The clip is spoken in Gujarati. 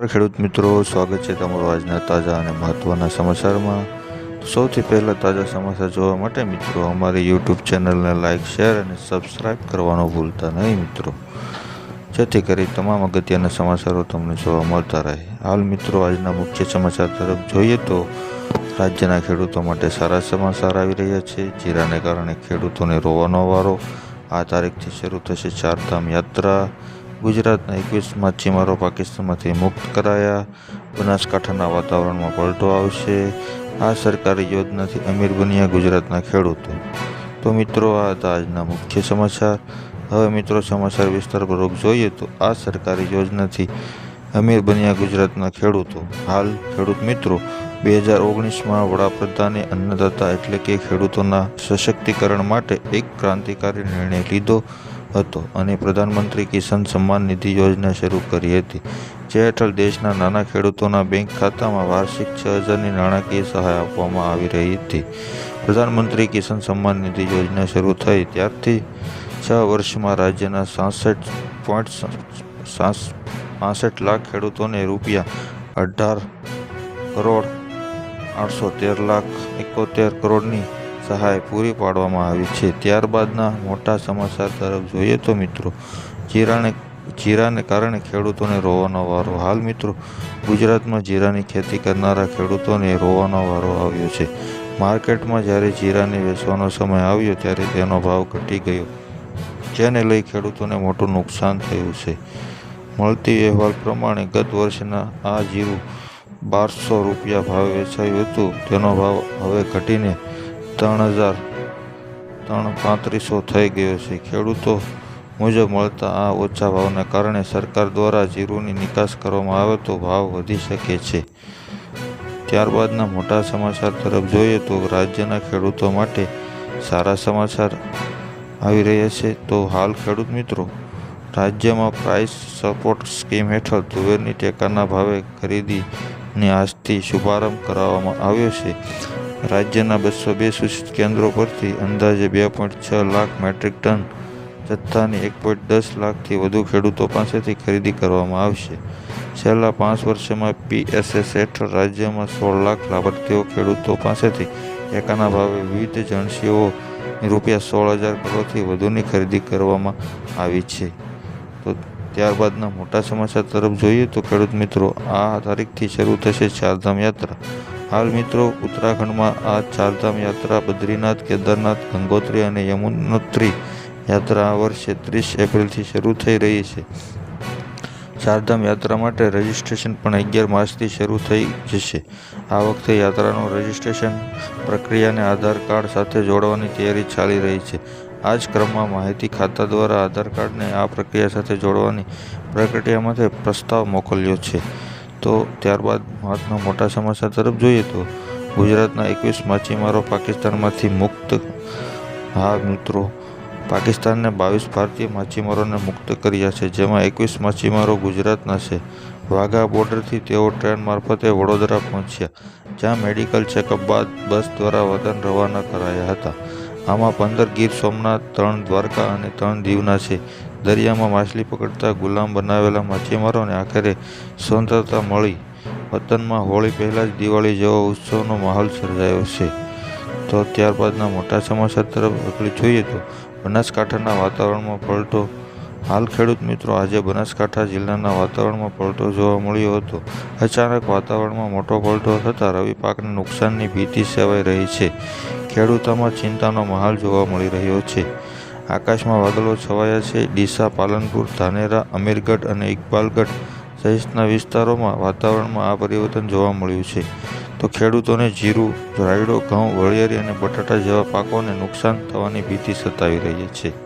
ખેડૂત મિત્રો, સ્વાગત છે તમારું આજના તાજા અને મહત્ત્વના સમાચારમાં. સૌથી પહેલાં તાજા સમાચાર જોવા માટે મિત્રો, અમારી યુટ્યુબ ચેનલને લાઇક શેર અને સબસ્ક્રાઈબ કરવાનું ભૂલતા નહીં મિત્રો. જેથી કરી તમામ અગત્યના સમાચારો તમને જોવા મળતા રહે. હાલ મિત્રો, આજના મુખ્ય સમાચાર તરફ જોઈએ તો રાજ્યના ખેડૂતો માટે સારા સમાચાર આવી રહ્યા છે. જીરાને કારણે ખેડૂતોને રોવાનો વારો. આ તારીખથી શરૂ થશે ચારધામ યાત્રા. ગુજરાતના એકવીસ માછીમારો પાકિસ્તાનમાંથી મુક્ત કરાયા. બનાસકાંઠાના વાતાવરણમાં પલટો આવશે. આ સરકારી યોજનાથી અમીર બન્યા ગુજરાતના ખેડૂતો. તો મિત્રો, આ હતા આજના મુખ્ય સમાચાર. હવે મિત્રો, સમાચાર વિસ્તારપૂર્વક જોઈએ તો આ સરકારી યોજનાથી અમીર બન્યા ગુજરાતના ખેડૂતો. હાલ ખેડૂત મિત્રો, બે હજાર ઓગણીસમાં વડાપ્રધાને અન્નદાતા એટલે કે ખેડૂતોના સશક્તિકરણ માટે એક ક્રાંતિકારી નિર્ણય લીધો. હતો અને પ્રધાનમંત્રી કિસાન સન્માન નિધિ યોજના શરૂ કરી હતી, જે હેઠળ દેશના નાના ખેડૂતોના બેંક ખાતામાં વાર્ષિક છ હજારની નાણાકીય સહાય આપવામાં આવી રહી હતી. પ્રધાનમંત્રી કિસાન સન્માન નિધિ યોજના શરૂ થઈ ત્યારથી છ વર્ષમાં રાજ્યના સાસઠ પોઈન્ટ પાસઠ લાખ ખેડૂતોને રૂપિયા અઢાર કરોડ આઠસો તેર લાખ એકોતેર કરોડની સહાય પૂરી પાડવામાં આવી છે. ત્યારબાદના મોટા સમાચાર તરફ જોઈએ તો મિત્રો, જીરાને જીરાને કારણે ખેડૂતોને રોવાનો વારો. હાલ મિત્રો, ગુજરાતમાં જીરાની ખેતી કરનારા ખેડૂતોને રોવાનો વારો આવ્યો છે. માર્કેટમાં જ્યારે જીરાને વેચવાનો સમય આવ્યો ત્યારે તેનો ભાવ ઘટી ગયો, જેને લઈ ખેડૂતોને મોટું નુકસાન થયું છે. મળતી અહેવાલ પ્રમાણે ગત વર્ષના આ જીરું બારસો રૂપિયા ભાવે વેચાયું હતું. તેનો ભાવ હવે ઘટીને ત્રણ હજાર. ત્રણ પાંત્રીસો થઈ ગયો છે. ખેડૂતો મુજબ મળતા આ ઓછા ભાવને કારણે સરકાર દ્વારા જીરુની નિકાસ કરવામાં આવે તો ભાવ વધી શકે છે. ત્યારબાદના મોટા સમાચાર તરફ જોઈએ તો રાજ્યના ખેડૂતો માટે સારા સમાચાર આવી રહ્યા છે. તો હાલ ખેડૂત મિત્રો, રાજ્યમાં પ્રાઇસ સપોર્ટ સ્કીમ હેઠળ તુવેરની ટેકાના ભાવે ખરીદીની આજથી શુભારંભ કરાવવામાં આવ્યો છે. રાજ્યના બસો બે સૂચિત કેન્દ્રો પરથી અંદાજે બે પોઈન્ટ છ લાખ મેટ્રિક ટન જથ્થાની એક પોઈન્ટ દસ લાખથી વધુ ખેડૂતો પાસેથી ખરીદી કરવામાં આવશે. છેલ્લા પાંચ વર્ષમાં પીએસએસ હેઠળ રાજ્યમાં સોળ લાખ લાભાર્થીઓ ખેડૂતો પાસેથી એકાના ભાવે વિવિધ જણસીઓ રૂપિયા સોળ હજાર કરોડથી વધુની ખરીદી કરવામાં આવી છે. તો ત્યારબાદના મોટા સમાચાર તરફ જોઈએ તો ખેડૂત મિત્રો, આ તારીખથી શરૂ થશે ચારધામ યાત્રા. હાલ મિત્રો, ઉત્તરાખંડમાં આ ચારધામ યાત્રા બદ્રીનાથ, કેદારનાથ, ગંગોત્રી અને યમુનોત્રી યાત્રા આ વર્ષે ત્રીસ એપ્રિલથી શરૂ થઈ રહી છે. ચારધામ યાત્રા માટે રજિસ્ટ્રેશન પણ અગિયાર માર્ચથી શરૂ થઈ જશે. આ વખતે યાત્રાનું રજિસ્ટ્રેશન પ્રક્રિયાને આધાર કાર્ડ સાથે જોડવાની તૈયારી ચાલી રહી છે. આ જ ક્રમમાં માહિતી ખાતા દ્વારા આધાર કાર્ડને આ પ્રક્રિયા સાથે જોડવાની પ્રક્રિયામાંથી પ્રસ્તાવ મોકલ્યો છે. તો ત્યારબાદ મહત્વના મોટા સમાચાર તરફ જોઈએ તો ગુજરાતના એકવીસ માછીમારો પાકિસ્તાનમાંથી મુક્ત. હા, મિત્રો, પાકિસ્તાનને બાવીસ ભારતીય માછીમારોને મુક્ત કર્યા છે, જેમાં એકવીસ માછીમારો ગુજરાતના છે. વાઘા બોર્ડરથી તેઓ ટ્રેન મારફતે વડોદરા પહોંચ્યા, જ્યાં મેડિકલ ચેકઅપ બાદ બસ દ્વારા વતન રવાના કરાયા હતા. આમાં પંદર ગીર, સોમનાથ, ત્રણ દ્વારકા અને ત્રણ દીવના છે. દરિયામાં માછલી પકડતા ગુલામ બનાવેલા માછીમારોને આખરે સ્વતંત્રતા મળી. વતનમાં હોળી પહેલાં જ દિવાળી જેવો ઉત્સવનો માહોલ સર્જાયો છે. તો ત્યારબાદના મોટા સમાચાર તરફ આગળ જોઈએ તો બનાસકાંઠાના વાતાવરણમાં પલટો. હાલ ખેડૂત મિત્રો, આજે બનાસકાંઠા જિલ્લાના વાતાવરણમાં પલટો જોવા મળ્યો હતો. અચાનક વાતાવરણમાં મોટો પલટો થતાં રવિ પાકને નુકસાનની ભીતિ સેવાઈ રહી છે. ખેડૂતોમાં ચિંતાનો માહોલ જોવા મળી રહ્યો છે. આકાશમાં વાદળો છવાયા છે. ડીસા, પાલનપુર, ધાનેરા, અમીરગઢ અને ઇકબાલગઢ સહિતના વિસ્તારોમાં વાતાવરણમાં આ પરિવર્તન જોવા મળ્યું છે. તો ખેડૂતોને જીરું, રાયડો, ઘઉં, વળિયારી અને બટાટા જેવા પાકોને નુકસાન થવાની ભીતિ સતાવી રહી છે.